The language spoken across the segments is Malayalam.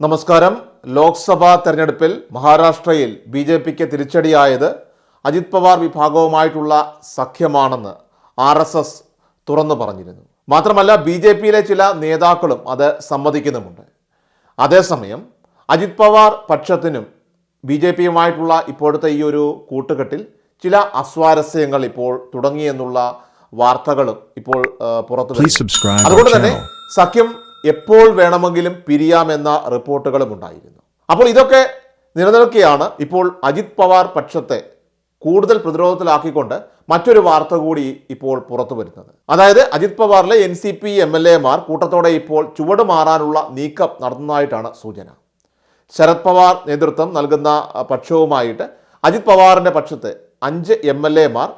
നമസ്കാരം. ലോക്സഭാ തെരഞ്ഞെടുപ്പിൽ മഹാരാഷ്ട്രയിൽ ബി ജെ പിക്ക് തിരിച്ചടിയായത് അജിത് പവാർ വിഭാഗവുമായിട്ടുള്ള സഖ്യമാണെന്ന് ആർ എസ് എസ് തുറന്നു പറഞ്ഞിരുന്നു. മാത്രമല്ല ബി ജെ പിയിലെ ചില നേതാക്കളും അത് സമ്മതിക്കുന്നുമുണ്ട്. അതേസമയം അജിത് പവാർ പക്ഷത്തിനും ബി ജെ പിയുമായിട്ടുള്ള ഇപ്പോഴത്തെ ഈ ഒരു കൂട്ടുകെട്ടിൽ ചില അസ്വാരസ്യങ്ങൾ ഇപ്പോൾ തുടങ്ങിയെന്നുള്ള വാർത്തകളും ഇപ്പോൾ പുറത്തു. അതുകൊണ്ട് തന്നെ സഖ്യം എപ്പോൾ വേണമെങ്കിലും പിരിയാമെന്ന റിപ്പോർട്ടുകളും ഉണ്ടായിരുന്നു. അപ്പോൾ ഇതൊക്കെ നിലനിൽക്കെയാണ് ഇപ്പോൾ അജിത് പവാർ പക്ഷത്തെ കൂടുതൽ പ്രതിരോധത്തിലാക്കിക്കൊണ്ട് മറ്റൊരു വാർത്ത കൂടി ഇപ്പോൾ പുറത്തു വരുന്നത്. അതായത് Ajit പവാറിലെ N C P M L എമാർ കൂട്ടത്തോടെ ഇപ്പോൾ ചുവട് മാറാനുള്ള നീക്കം നടത്തുന്നതായിട്ടാണ് സൂചന. ശരത് പവാർ നേതൃത്വം നൽകുന്ന പക്ഷവുമായിട്ട് അജിത് പവാറിന്റെ പക്ഷത്ത് അഞ്ച് എം എൽ എമാർ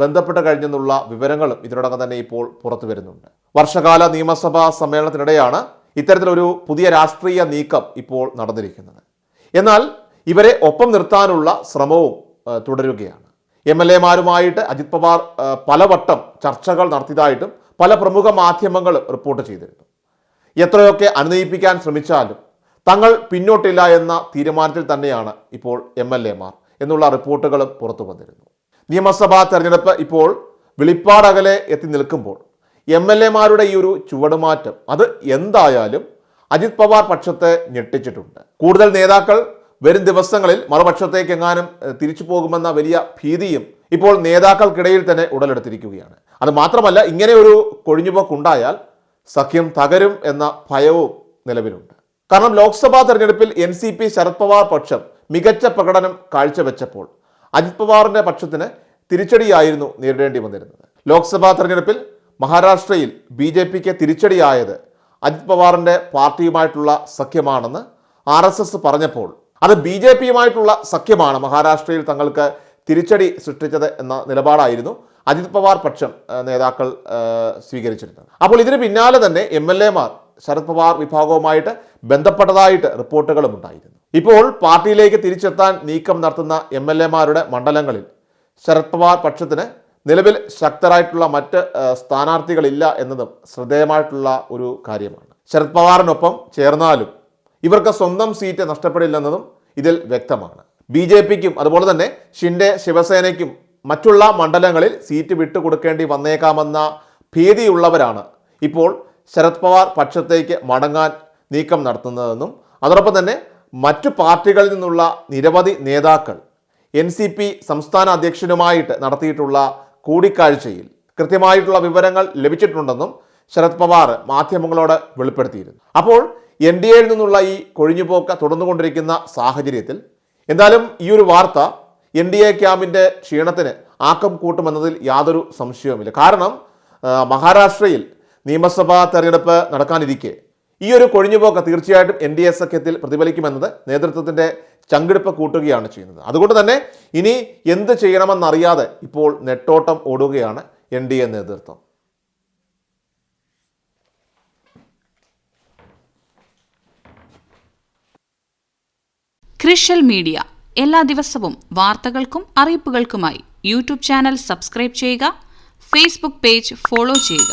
ബന്ധപ്പെട്ട് കഴിഞ്ഞെന്നുള്ള വിവരങ്ങളും ഇതിനോടകം തന്നെ ഇപ്പോൾ പുറത്തു വരുന്നുണ്ട്. വർഷകാല നിയമസഭാ സമ്മേളനത്തിനിടെയാണ് ഇത്തരത്തിലൊരു പുതിയ രാഷ്ട്രീയ നീക്കം ഇപ്പോൾ നടന്നിരിക്കുന്നത്. എന്നാൽ ഇവരെ ഒപ്പം നിർത്താനുള്ള ശ്രമവും തുടരുകയാണ്. എം എൽ എമാരുമായിട്ട് അജിത് പവാർ പലവട്ടം ചർച്ചകൾ നടത്തിയതായിട്ടും പല പ്രമുഖ മാധ്യമങ്ങളും റിപ്പോർട്ട് ചെയ്തിരുന്നു. എത്രയൊക്കെ അനുനയിപ്പിക്കാൻ ശ്രമിച്ചാലും തങ്ങൾ പിന്നോട്ടില്ല എന്ന തീരുമാനത്തിൽ തന്നെയാണ് ഇപ്പോൾ എം എന്നുള്ള റിപ്പോർട്ടുകളും പുറത്തു വന്നിരുന്നു. നിയമസഭാ തെരഞ്ഞെടുപ്പ് ഇപ്പോൾ വെളിപ്പാടകലെ എത്തി നിൽക്കുമ്പോൾ എം എൽ എമാരുടെ ഈ ഒരു ചുവടുമാറ്റം അത് എന്തായാലും അജിത് പവാർ പക്ഷത്തെ ഞെട്ടിച്ചിട്ടുണ്ട്. കൂടുതൽ നേതാക്കൾ വരും ദിവസങ്ങളിൽ മറുപക്ഷത്തേക്ക് എങ്ങാനും തിരിച്ചു പോകുമെന്ന വലിയ ഭീതിയും ഇപ്പോൾ നേതാക്കൾക്കിടയിൽ തന്നെ ഉടലെടുത്തിരിക്കുകയാണ്. അത് മാത്രമല്ല ഇങ്ങനെ ഒരു കൊഴിഞ്ഞുപോക്കുണ്ടായാൽ സഖ്യം തകരും എന്ന ഭയവും നിലവിലുണ്ട്. കാരണം ലോക്സഭാ തെരഞ്ഞെടുപ്പിൽ N C P Sharad Pawar പക്ഷം മികച്ച പ്രകടനം കാഴ്ചവെച്ചപ്പോൾ അജിത് പവാറിന്റെ പക്ഷത്തിന് തിരിച്ചടിയായിരുന്നു നേരിടേണ്ടി വന്നിരുന്നത്. ലോക്സഭാ തെരഞ്ഞെടുപ്പിൽ മഹാരാഷ്ട്രയിൽ ബി ജെ പിക്ക് തിരിച്ചടിയായത് അജിത് പവാറിന്റെ പാർട്ടിയുമായിട്ടുള്ള സഖ്യമാണെന്ന് ആർ എസ് എസ് പറഞ്ഞപ്പോൾ അത് ബി ജെ പിയുമായിട്ടുള്ള സഖ്യമാണ് മഹാരാഷ്ട്രയിൽ തങ്ങൾക്ക് തിരിച്ചടി സൃഷ്ടിച്ചത് എന്ന നിലപാടായിരുന്നു അജിത് പവാർ പക്ഷം നേതാക്കൾ സ്വീകരിച്ചിരുന്നത്. അപ്പോൾ ഇതിന് പിന്നാലെ തന്നെ എം എൽ എമാർ ശരത് പവാർ വിഭാഗവുമായിട്ട് ബന്ധപ്പെട്ടതായിട്ട് റിപ്പോർട്ടുകളും ഉണ്ടായിരുന്നു ഇപ്പോൾ പാർട്ടിയിലേക്ക് തിരിച്ചെത്താൻ നീക്കം നടത്തുന്ന എം എൽ എമാരുടെ മണ്ഡലങ്ങളിൽ ശരത് പവാർ പക്ഷത്തിന് നിലവിൽ ശക്തരായിട്ടുള്ള മറ്റ് സ്ഥാനാർത്ഥികളില്ല എന്നതും ശ്രദ്ധേയമായിട്ടുള്ള ഒരു കാര്യമാണ്. ശരത് പവാറിനൊപ്പം ചേർന്നാലും ഇവർക്ക് സ്വന്തം സീറ്റ് നഷ്ടപ്പെടില്ലെന്നതും ഇതിൽ വ്യക്തമാണ്. ബി ജെ പിക്കും അതുപോലെ തന്നെ ഷിൻഡെ ശിവസേനയ്ക്കും മറ്റുള്ള മണ്ഡലങ്ങളിൽ സീറ്റ് വിട്ടുകൊടുക്കേണ്ടി വന്നേക്കാമെന്ന ഭീതിയുള്ളവരാണ് ഇപ്പോൾ ശരത് പവാർ പക്ഷത്തേക്ക് മടങ്ങാൻ നീക്കം നടത്തുന്നതെന്നും അതോടൊപ്പം തന്നെ മറ്റു പാർട്ടികളിൽ നിന്നുള്ള നിരവധി നേതാക്കൾ എൻ സി പി സംസ്ഥാന അധ്യക്ഷനുമായിട്ട് നടത്തിയിട്ടുള്ള കൂടിക്കാഴ്ചയിൽ കൃത്യമായിട്ടുള്ള വിവരങ്ങൾ ലഭിച്ചിട്ടുണ്ടെന്നും ശരത് പവാർ മാധ്യമങ്ങളോട് വെളിപ്പെടുത്തിയിരുന്നു. അപ്പോൾ എൻ ഡി എയിൽ നിന്നുള്ള ഈ കൊഴിഞ്ഞുപോക്ക് തുടർന്നുകൊണ്ടിരിക്കുന്ന സാഹചര്യത്തിൽ എന്തായാലും ഈ ഒരു വാർത്ത എൻ ഡി എ ക്യാമ്പിന്റെ ക്ഷീണത്തിന് ആക്കം കൂട്ടുമെന്നതിൽ യാതൊരു സംശയവുമില്ല. കാരണം മഹാരാഷ്ട്രയിൽ നിയമസഭാ തെരഞ്ഞെടുപ്പ് നടക്കാനിരിക്കെ ഈ ഒരു കൊഴിഞ്ഞുപോക്ക് തീർച്ചയായിട്ടും എൻ ഡി എ സഖ്യത്തിൽ പ്രതിഫലിക്കുമെന്നത് നേതൃത്വത്തിന്റെ ചങ്കെടുപ്പ് കൂട്ടുകയാണ് ചെയ്യുന്നത്. അതുകൊണ്ട് തന്നെ ഇനി എന്ത് ചെയ്യണമെന്നറിയാതെ ഇപ്പോൾ നെട്ടോട്ടം ഓടുകയാണ് എൻ ഡി എ നേതൃത്വം. ക്രിഷ്യൽ മീഡിയ എല്ലാ ദിവസവും വാർത്തകൾക്കും അറിയിപ്പുകൾക്കുമായി യൂട്യൂബ് ചാനൽ സബ്സ്ക്രൈബ് ചെയ്യുക ഫേസ്ബുക്ക് പേജ് ഫോളോ ചെയ്യുക.